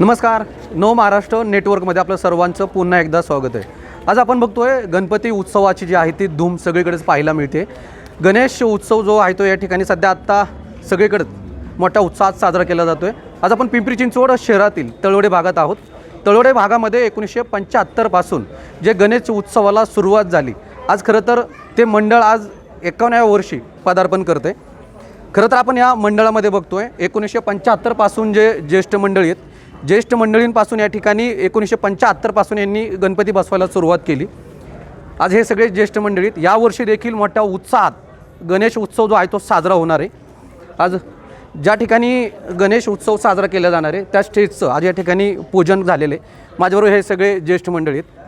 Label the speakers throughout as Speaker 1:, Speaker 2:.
Speaker 1: नमस्कार. नो महाराष्ट्र नेटवर्कमध्ये आपलं सर्वांचं पुन्हा एकदा स्वागत आहे. आज आपण बघतोय गणपती उत्सवाची जी आहे ती धूम सगळीकडेच पाहायला मिळते. गणेश उत्सव जो आहे तो या ठिकाणी सध्या आत्ता सगळीकडे मोठ्या उत्साहात साजरा केला जातो आहे आज आपण पिंपरी चिंचवड शहरातील तळवडे भागात आहोत. तळवडे भागामध्ये एकोणीसशे पंच्याहत्तरपासून जे गणेश उत्सवाला सुरुवात झाली. आज खरं तर ते मंडळ आज एकावन्नाव्या वर्षी पदार्पण करते खरं तर आपण या मंडळामध्ये बघतोय एकोणीसशे पंच्याहत्तरपासून जे ज्येष्ठ मंडळी आहेत ज्येष्ठ मंडळींपासून या ठिकाणी एकोणीसशे पंच्याहत्तरपासून यांनी गणपती बसवायला सुरुवात केली. आज हे सगळे ज्येष्ठ मंडळी आहेत. यावर्षी देखील मोठ्या उत्साहात गणेश उत्सव जो आहे तो साजरा होणार आहे. आज ज्या ठिकाणी गणेश उत्सव साजरा केला जाणार आहे त्या स्टेजचं आज या ठिकाणी पूजन झालेलं आहे. माझ्याबरोबर हे सगळे ज्येष्ठ मंडळी आहेत.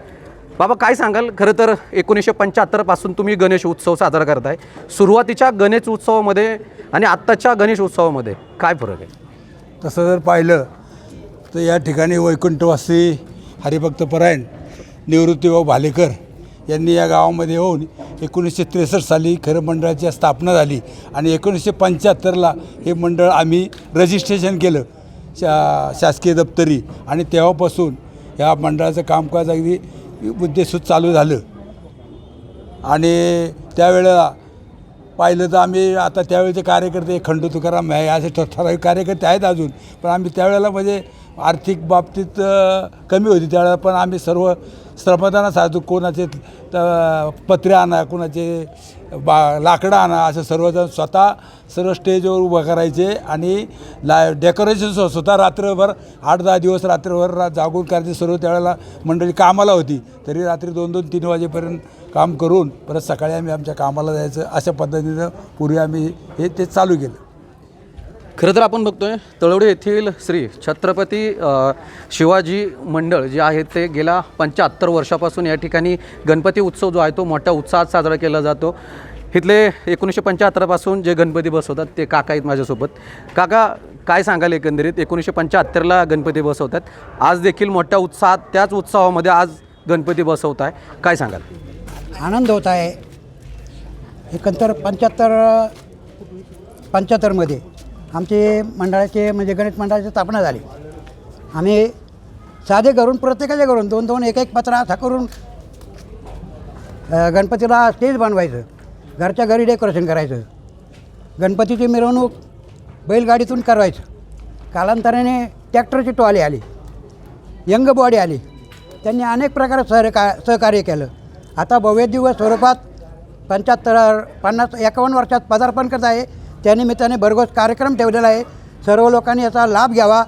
Speaker 1: बाबा काय सांगाल? खरं तर एकोणीसशे पंच्याहत्तरपासून तुम्ही गणेश उत्सव साजरा करताय. सुरुवातीच्या गणेश उत्सवामध्ये आणि आत्ताच्या गणेश उत्सवामध्ये काय फरक आहे?
Speaker 2: तसं जर पाहिलं तर या ठिकाणी वैकुंठवासी हरिभक्त परायण निवृत्तीभाऊ भालेकर यांनी या गावामध्ये येऊन एकोणीसशे त्रेसष्ट साली खरं मंडळाची स्थापना झाली आणि एकोणीसशे पंच्याहत्तरला हे मंडळ आम्ही रजिस्ट्रेशन केलं शा शासकीय दप्तरी. आणि तेव्हापासून या मंडळाचं कामकाज अगदी उद्देशूत चालू झालं. आणि त्यावेळेला पाहिलं तर आम्ही आता त्यावेळेचे कार्यकर्ते खंडू तुकाराम आहे असे ठ- ठराविक कार्यकर्ते आहेत अजून. पण आम्ही त्यावेळेला म्हणजे आर्थिक बाबतीत कमी होती त्यावेळेला पण आम्ही सर्व श्रमदाना साधू कोणाचे त- पत्रे आणा कोणाचे बा लाकडं आणा असं सर्वजण स्वतः सर्व स्टेजवर उभं करायचे आणि ला डेकोरेशन स्वतः रात्रभर आठ दहा दिवस रात्रभर रा जागून करायचे. सर्व त्यावेळेला मंडळी कामाला होती. तरी रात्री दोन दोन तीन वाजेपर्यंत काम करून परत सकाळी आम्ही आमच्या कामाला जायचं. अशा पद्धतीनं पूर्वी आम्ही हे ते चालू केलं.
Speaker 1: खरं तर आपण बघतोय तळवडे येथील श्री छत्रपती शिवाजी मंडळ जे आहे ते गेल्या पंच्याहत्तर वर्षापासून या ठिकाणी गणपती उत्सव जो आहे तो मोठ्या उत्साहात साजरा केला जातो. इथले एकोणीसशे पंच्याहत्तरपासून जे गणपती बसवतात ते काका आहेत माझ्यासोबत. काका काय सांगाल एकंदरीत? एकोणीसशे पंच्याहत्तरला गणपती बसवतात आज देखील मोठ्या उत्साहात त्याच उत्सवामध्ये आज गणपती बसवत आहे. काय सांगाल?
Speaker 3: आनंद होत आहे. एकंदर पंच्याहत्तर पंच्याहत्तरमध्ये आमचे मंडळाचे म्हणजे गणेश मंडळाची स्थापना झाली. आम्ही साधे घरून प्रत्येकाच्या घरून दोन दोन एक एक पत्रा असा करून गणपतीला स्टेज बनवायचं. घरच्या घरी डेकोरेशन करायचं. गणपतीची मिरवणूक बैलगाडीतून करायचं कालांतराने ट्रॅक्टरची टॉली आली. यंग बॉडी आली. त्यांनी अनेक प्रकारे सहका सहकार्य केलं. आता भव्य दिवस स्वरूपात पंच्याहत्तर पन्नास एकावन्न वर्षात पदार्पण करत आहे. त्यानिमित्ताने भरघोस कार्यक्रम ठेवलेला आहे. सर्व लोकांनी याचा लाभ घ्यावा.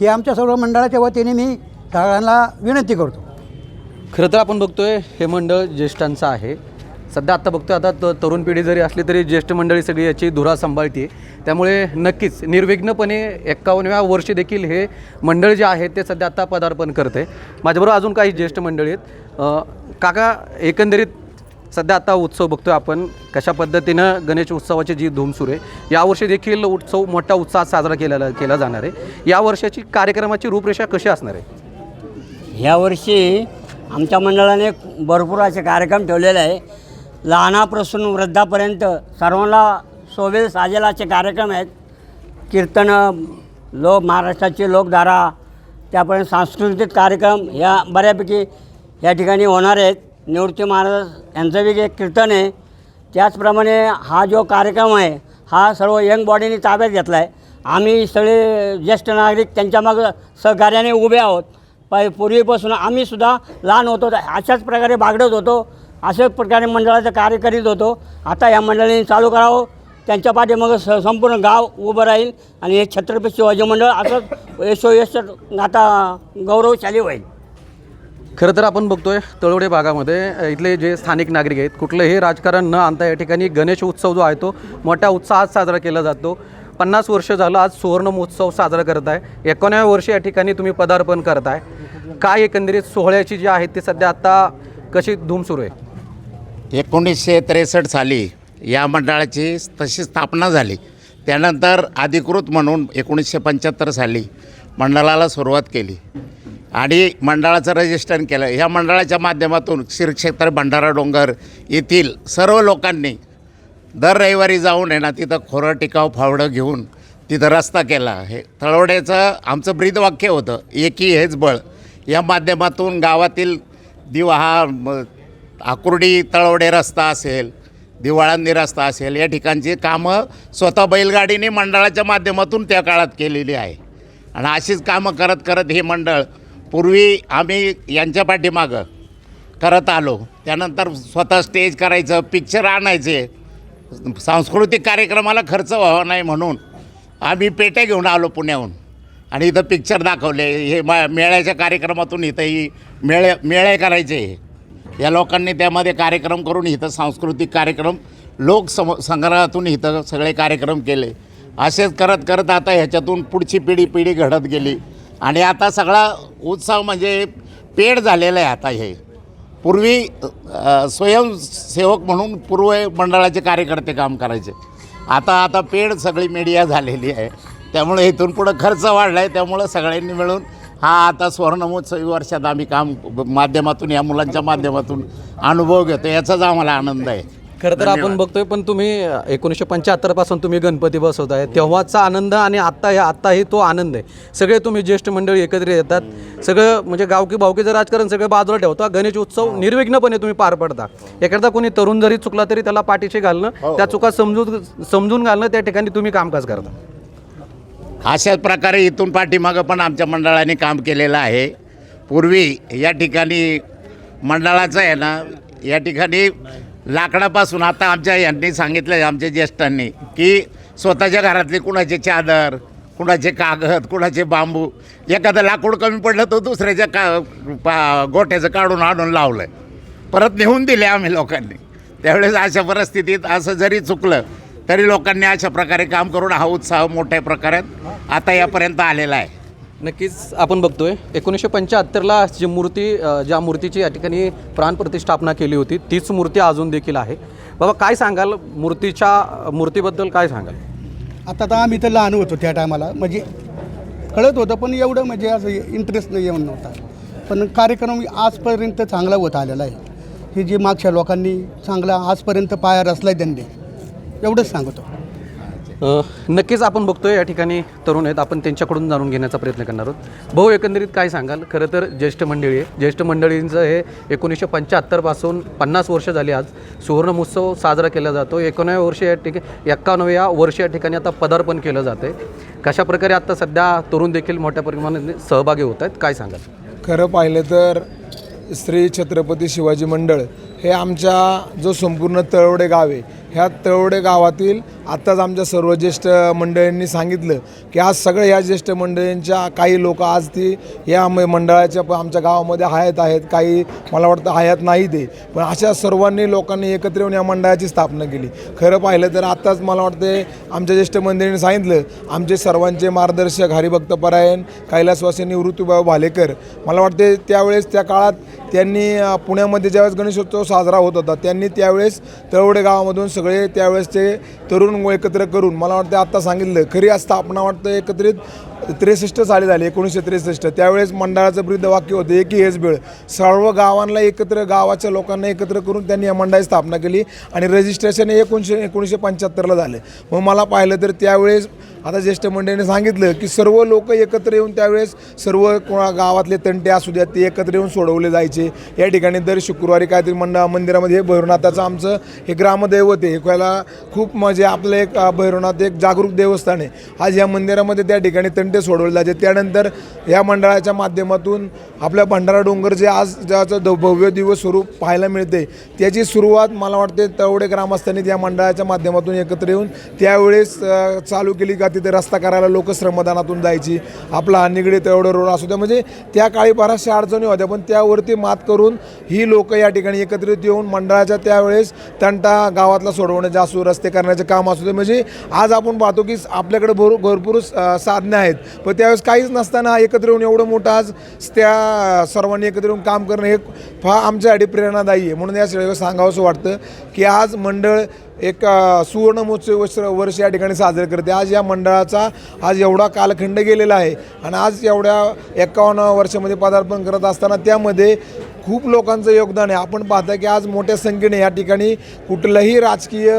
Speaker 3: ही आमच्या सर्व मंडळाच्या वतीने मी सगळ्यांना विनंती करतो.
Speaker 1: खरं तर आपण बघतोय हे मंडळ ज्येष्ठांचं आहे. सध्या आत्ता बघतोय आता तरुण पिढी जरी असली तरी ज्येष्ठ मंडळी सगळी याची धुरा सांभाळते त्यामुळे नक्कीच निर्विघ्नपणे एक्कावन्नव्या वर्षी देखील हे मंडळ जे आहे ते सध्या आता पदार्पण करते माझ्याबरोबर अजून काही ज्येष्ठ मंडळी आहेत. काका एकंदरीत सध्या आता उत्सव बघतो आहे आपण. कशा पद्धतीनं गणेश उत्सवाची जी धूम सुरू आहे यावर्षी देखील उत्सव मोठ्या उत्साहात साजरा केलेला केला जाणार आहे. या वर्षाची कार्यक्रमाची रूपरेषा कशी असणार आहे?
Speaker 4: ह्यावर्षी आमच्या मंडळाने भरपूर असे कार्यक्रम ठेवलेले आहे. लहानापासून वृद्धापर्यंत सर्वांना सोबेल साजेल असे कार्यक्रम आहेत. कीर्तनं लोक महाराष्ट्राची लोकधारा त्यापर्यंत सांस्कृतिक कार्यक्रम ह्या बऱ्यापैकी या ठिकाणी होणार आहेत. निवृत्ती महाराज यांचं बी एक कीर्तन आहे त्याचप्रमाणे हा जो कार्यक्रम आहे हा सर्व यंग बॉडीने ताब्यात घेतला आहे आम्ही सगळे ज्येष्ठ नागरिक त्यांच्या मग सहकार्याने उभे आहोत. पाय पूर्वीपासून आम्हीसुद्धा लहान होतो अशाच प्रकारे बागडत होतो अशाच प्रकारे मंडळाचं कार्य करीत होतो. आता या मंडळाने चालू करावं त्यांच्या पाठीमागं स संपूर्ण गाव उभं राहील आणि हे छत्रपती शिवाजी मंडळ असंच यशोयश आता गौरवशाली होईल.
Speaker 1: खरं तर आपण बघतोय तळवडे भागामध्ये इथले जे स्थानिक नागरिक आहेत कुठलंही राजकारण न आणता या ठिकाणी गणेश उत्सव जो आहे तो मोठ्या उत्साहात साजरा केला जातो. पन्नास वर्ष झालं आज सुवर्ण महोत्सव साजरा करत आहे. एकोणाव्या वर्षी या ठिकाणी तुम्ही पदार्पण करताय. काय एकंदरीत सोहळ्याची जी आहे ती सध्या आता कशी धूम सुरू आहे?
Speaker 5: एकोणीसशे त्रेसष्ट साली या मंडळाची तशी स्थापना झाली. त्यानंतर अधिकृत म्हणून एकोणीसशे पंच्याहत्तर साली मंडळाला सुरुवात केली. आणि मंडळाचं रजिस्टर केलं. ह्या मंडळाच्या माध्यमातून श्रीक्षेत्र भंडारा डोंगर येथील सर्व लोकांनी दर रविवारी जाऊन आहे ना तिथं खोरं टिकाव फावडं घेऊन तिथं रस्ता केला. हे तळवड्याचं आमचं ब्रीदवाक्य होतं एकी हेच बळ. या माध्यमातून गावातील दिवा हा आकुर्डी तळवडे रस्ता असेल दिवाळांनी रस्ता असेल या ठिकाणची कामं स्वतः बैलगाडीने मंडळाच्या माध्यमातून त्या काळात केलेली आहे. आणि अशीच कामं करत करत हे मंडळ पूर्वी आम्ही यांच्या पाठीमागं करत आलो. त्यानंतर स्वतः स्टेज करायचं पिक्चर आणायचे. सांस्कृतिक कार्यक्रमाला खर्च व्हावा नाही म्हणून आम्ही पेट्या घेऊन आलो पुण्याहून. आणि इथं पिक्चर दाखवले. हे मा मेळ्याच्या कार्यक्रमातून इथं ही मेळे मेळे करायचे या लोकांनी त्यामध्ये कार्यक्रम करून इथं सांस्कृतिक कार्यक्रम लोकसम संग्रहातून इथं सगळे कार्यक्रम केले. असेच करत करत आता ह्याच्यातून पुढची पिढी पिढी घडत गेली. आणि आता सगळा उत्सव म्हणजे पेड झालेला आहे आता हे. पूर्वी स्वयंसेवक म्हणून पूर्व मंडळाचे कार्यकर्ते काम करायचे. आता आता पेड सगळी मीडिया झालेली आहे. त्यामुळे इथून पुढं खर्च वाढला आहे त्यामुळं सगळ्यांनी मिळून हा आता स्वर्णमहोत्सवी वर्षात आम्ही काम माध्यमातून या मुलांच्या माध्यमातून अनुभव घेतो. याचाच आम्हाला आनंद आहे.
Speaker 1: खरं तर आपण बघतोय पण तुम्ही एकोणीसशे पंच्याहत्तरपासून तुम्ही गणपती बसवताय. तेव्हाचा आनंद आणि आत्ता हे आत्ताही तो आनंद आहे. सगळे तुम्ही ज्येष्ठ मंडळी एकत्रित येतात. सगळं म्हणजे गावकी भावकीचं राजकारण सगळं बाजूला ठेवता. गणेश उत्सव निर्विघ्नपणे तुम्ही पार पडता. एखादा कोणी तरुण जरी चुकला तरी त्याला पाठीशी घालणं त्या चुका समजून समजून घालणं त्या ठिकाणी तुम्ही कामकाज करता.
Speaker 5: अशाच प्रकारे इथून पाठीमागं पण आमच्या मंडळाने काम केलेलं आहे. पूर्वी या ठिकाणी मंडळाचं आहे ना या ठिकाणी लाकडापासून आता आमच्या यांनी सांगितलं आमच्या ज्येष्ठांनी की स्वतःच्या घरातली कुणाचे चादर कुणाचे कागद कुणाचे बांबू एखादं लाकूड कमी पडलं तर दुसऱ्याच्या का पा गोट्याचं काढून आणून लावलं परत नेऊन दिले आम्ही लोकांनी. त्यावेळेस अशा परिस्थितीत असं जरी चुकलं तरी लोकांनी अशा प्रकारे काम करून हा उत्साह मोठ्या प्रकारात आता यापर्यंत आलेला आहे.
Speaker 1: नक्कीच आपण बघतोय. एकोणीसशे पंच्याहत्तरला जी मूर्ती ज्या मूर्तीची या ठिकाणी प्राणप्रतिष्ठापना केली होती तीच मूर्ती अजून देखील आहे. बाबा काय सांगाल? मूर्तीच्या मूर्तीबद्दल काय सांगाल?
Speaker 6: आता तर आम्ही तर लहान होतो त्या टायमाला. म्हणजे कळत होतं पण एवढं म्हणजे असं इंटरेस्ट नाही येऊन नव्हता. पण कार्यक्रम आजपर्यंत चांगला होत आलेला आहे. हे जे मागच्या लोकांनी चांगला आजपर्यंत पाया रचला आहे त्यांनी. एवढंच सांगतो.
Speaker 1: नक्कीच आपण बघतोय या ठिकाणी तरुण आहेत. आपण त्यांच्याकडून जाणून घेण्याचा प्रयत्न करणार आहोत. भाऊ एकंदरीत काय सांगाल? खरं तर ज्येष्ठ मंडळी आहे. ज्येष्ठ मंडळींचं हे एकोणीसशे पंच्याहत्तरपासून पन्नास वर्ष झाली आज. सुवर्ण महोत्सव साजरा केला जातो. एकोणाव्या वर्षी या ठिकाणी एक्कावन्नव्या वर्षी या ठिकाणी आता पदार्पण केलं जातं आहे कशा प्रकारे आता सध्या तरुण देखील मोठ्या प्रमाणात सहभागी होत आहेत? काय सांगाल?
Speaker 7: खरं पाहिलं तर श्री छत्रपती शिवाजी मंडळ हे आमच्या जो संपूर्ण तळवडे गाव आहे ह्या तळवडे गावातील आत्ताच आमच्या सर्व ज्येष्ठ मंडळींनी सांगितलं की आज सगळ्या ह्या ज्येष्ठ मंडळींच्या काही लोक आज ती या म- मंडळाच्या आमच्या गावामध्ये हयात आहेत. काही मला वाटतं हयात नाही ते. पण अशा सर्वांनी लोकांनी एकत्र येऊन या मंडळाची स्थापना केली. खरं पाहिलं तर आत्ताच मला वाटते आमच्या ज्येष्ठ मंडळींनी सांगितलं आमचे सर्वांचे मार्गदर्शक हरिभक्तपरायण कैलासवासी निवृत्तीबाबा भालेकर. मला वाटते त्यावेळेस त्या काळात त्यांनी पुण्यामध्ये ज्यावेळेस गणेशोत्सव साजरा होत होता. त्यांनी त्यावेळेस तळवडे गावामधून सगळे त्यावेळेस ते तरुण एकत्र करून मला वाटतं आत्ता सांगितलं खरी आज स्थापना वाटतं एकत्रित त्रेसष्ट साली झाली एकोणीसशे त्रेसष्ट. त्यावेळेस मंडळाचं ब्रीद वाक्य होतं एकी हेच बेळ सर्व गावांना एकत्र गावाच्या लोकांना एकत्र करून त्यांनी या मंडळाची स्थापना केली आणि रजिस्ट्रेशन हे एकोणीसशे एकोणीसशे पंच्याहत्तरला झालं. मग मला पाहिलं तर त्यावेळेस आता ज्येष्ठ मंडळीने सांगितलं की सर्व लोक एकत्र येऊन त्यावेळेस सर्व कोणा गावातले तंटे असू द्या ते एकत्र येऊन सोडवले जायचे. या ठिकाणी दर शुक्रवारी काहीतरी मंदिरामध्ये हे भैरवनाथाचं आमचं हे ग्रामदैवत आहे. हे खूप म्हणजे आपलं एक भैरवनाथ एक जागरूक देवस्थान आहे. आज या मंदिरामध्ये त्या ठिकाणी तंटे सोडवले जायचे त्यानंतर या मंडळाच्या माध्यमातून आपल्या भंडारा डोंगर जे आज ज्याचं द- भव्य दिवस स्वरूप पाहायला मिळते त्याची सुरुवात मला वाटते तेवढे ग्रामस्थांनी या मंडळाच्या माध्यमातून एकत्र येऊन त्यावेळेस चालू केली का तिथे रस्ता करायला लोक श्रमदानातून जायची. आपला हा निगडी तेवढं रोड असू द्या. म्हणजे त्या काळी बऱ्याचशा अडचणी होत्या पण त्यावरती मात करून ही लोक या ठिकाणी एकत्रित येऊन मंडळाच्या त्यावेळेस तंटा गावातला सोडवण्याचे असू रस्ते करण्याचे काम असू दे म्हणजे आज आपण पाहतो की आपल्याकडे भर भरपूर साधने आहेत. पण त्यावेळेस काहीच नसताना एकत्र येऊन एवढं मोठं आज त्या सर्वांनी एकत्र येऊन काम करणं हे फार आमच्यासाठी प्रेरणादायी आहे. म्हणून या सगळं सांगावंसं वाटतं की आज मंडळ एक सुवर्ण महोत्सव वर्ष वर्ष या ठिकाणी साजरे करते. आज या मंडळाचा आज एवढा कालखंड गेलेला आहे आणि आज एवढ्या एकावन्न वर्षामध्ये पदार्पण करत असताना त्यामध्ये खूप लोकांचं योगदान आहे. आपण पाहता की आज मोठ्या संख्येने या ठिकाणी कुठलंही राजकीय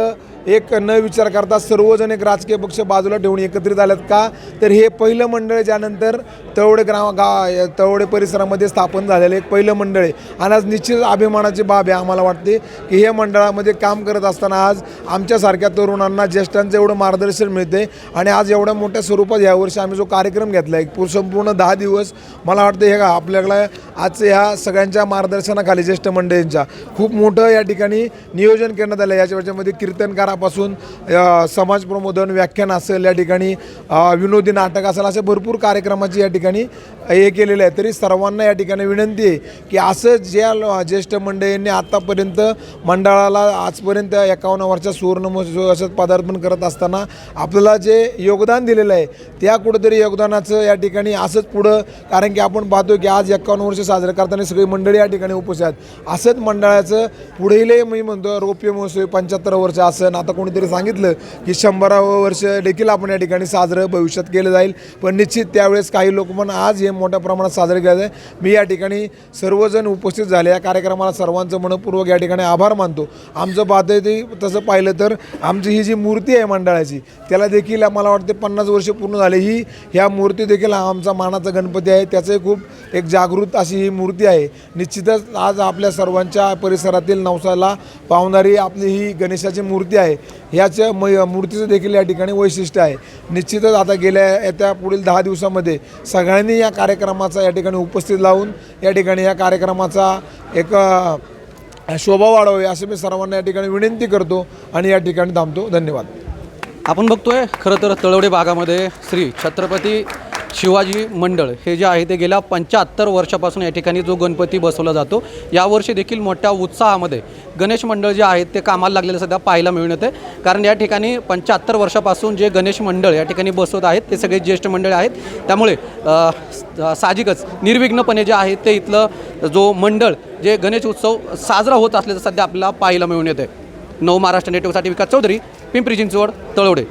Speaker 7: एक न विचार करता सर्वजण एक राजकीय पक्ष बाजूला ठेवून एकत्रित आल्यात का? तर हे पहिलं मंडळ ज्यानंतर तळवडे ग्राम गा तळवडे परिसरामध्ये स्थापन झालेलं एक पहिलं मंडळ आहे. आणि आज निश्चित अभिमानाची बाब आहे आम्हाला वाटते की हे मंडळामध्ये काम करत असताना आज आमच्यासारख्या तरुणांना ज्येष्ठांचं एवढं मार्गदर्शन मिळते आणि आज एवढ्या मोठ्या स्वरूपात यावर्षी आम्ही जो कार्यक्रम घेतला आहे संपूर्ण दहा दिवस मला वाटतं हे का आपल्याकडे आज ह्या सगळ्यांच्या मार्गदर्शनाखाली ज्येष्ठ मंडळींच्या खूप मोठं या ठिकाणी नियोजन करण्यात आलं. याच्या याच्यामध्ये कीर्तनकारापासून समाज प्रबोधन व्याख्यान असेल या ठिकाणी विनोदी नाटक असेल असे भरपूर कार्यक्रमाची या ठिकाणी हे केलेलं आहे. तरी सर्वांना या ठिकाणी विनंती आहे की असं ज्या ज्येष्ठ मंडळींनी आत्तापर्यंत मंडळाला आजपर्यंत एकावन्न वर्षात सुवर्ण महोत्सव असं पदार्पण करत असताना आपल्याला जे योगदान दिलेलं आहे त्या कुठंतरी योगदानाचं या ठिकाणी असंच पुढं कारण की आपण पाहतो की आज एकावन्न वर्ष साजरं करताना सगळी मंडळी या ठिकाणी उपस्थित आहेत. असंच मंडळाचं पुढेही मी म्हणतो रौप्य महोत्सव पंच्याहत्तर वर्ष असं आता कोणीतरी सांगितलं की शंभरावं वर्ष देखील आपण या ठिकाणी साजरं भविष्यात केलं जाईल. पण निश्चित त्यावेळेस काही लोक पण आज हे मोठ्या प्रमाणात साजरे केलं आहे मी या ठिकाणी सर्वजण उपस्थित झाले. या कार्यक्रमाला सर्वांचं मनपूर्वक या ठिकाणी आभार मानतो. आमचं पाहतं ते तसं पाहिलं तर आमची ही जी मूर्ती आहे मंडळाची त्याला देखील मला वाटते पन्नास वर्ष पूर्ण झाले. ही ह्या मूर्ती देखील आमचा मानाचा गणपती आहे. त्याचंही खूप एक जागृत अशी ही मूर्ती आहे. निश्चितच आज आपल्या सर्वांच्या परिसरातील नवसाला पावणारी आपली ही गणेशाची मूर्ती आहे. ह्याच्या म मूर्तीचं देखील या ठिकाणी वैशिष्ट्य आहे. निश्चितच आता गेल्या येत्या पुढील दहा दिवसामध्ये सगळ्यांनी या कार्यक्रमाचा या ठिकाणी उपस्थित लावून या ठिकाणी या कार्यक्रमाचा एक शोभा वाढवावी असं मी सर्वांना या ठिकाणी विनंती करतो आणि या ठिकाणी थांबतो. धन्यवाद.
Speaker 1: आपण बघतोय खरं तर तळवडे भागामध्ये श्री छत्रपती शिवाजी मंडळ हे जे आहे ते गेल्या पंच्याहत्तर वर्षापासून या ठिकाणी जो गणपती बसवला जातो यावर्षी देखील मोठ्या उत्साहामध्ये गणेश मंडळ जे आहेत ते कामाला लागलेलं सध्या पाहायला मिळून येते कारण या ठिकाणी पंच्याहत्तर वर्षापासून जे गणेश मंडळ या ठिकाणी बसवत आहेत ते सगळे ज्येष्ठ मंडळ आहेत. त्यामुळे साहजिकच निर्विघ्नपणे जे आहे ते इथलं जो मंडळ जे गणेश उत्सव साजरा होत असल्याचं सध्या आपल्याला पाहायला मिळून येते नव महाराष्ट्र नेटवर्कसाठी विकास चौधरी पिंपरी चिंचवड तळवडे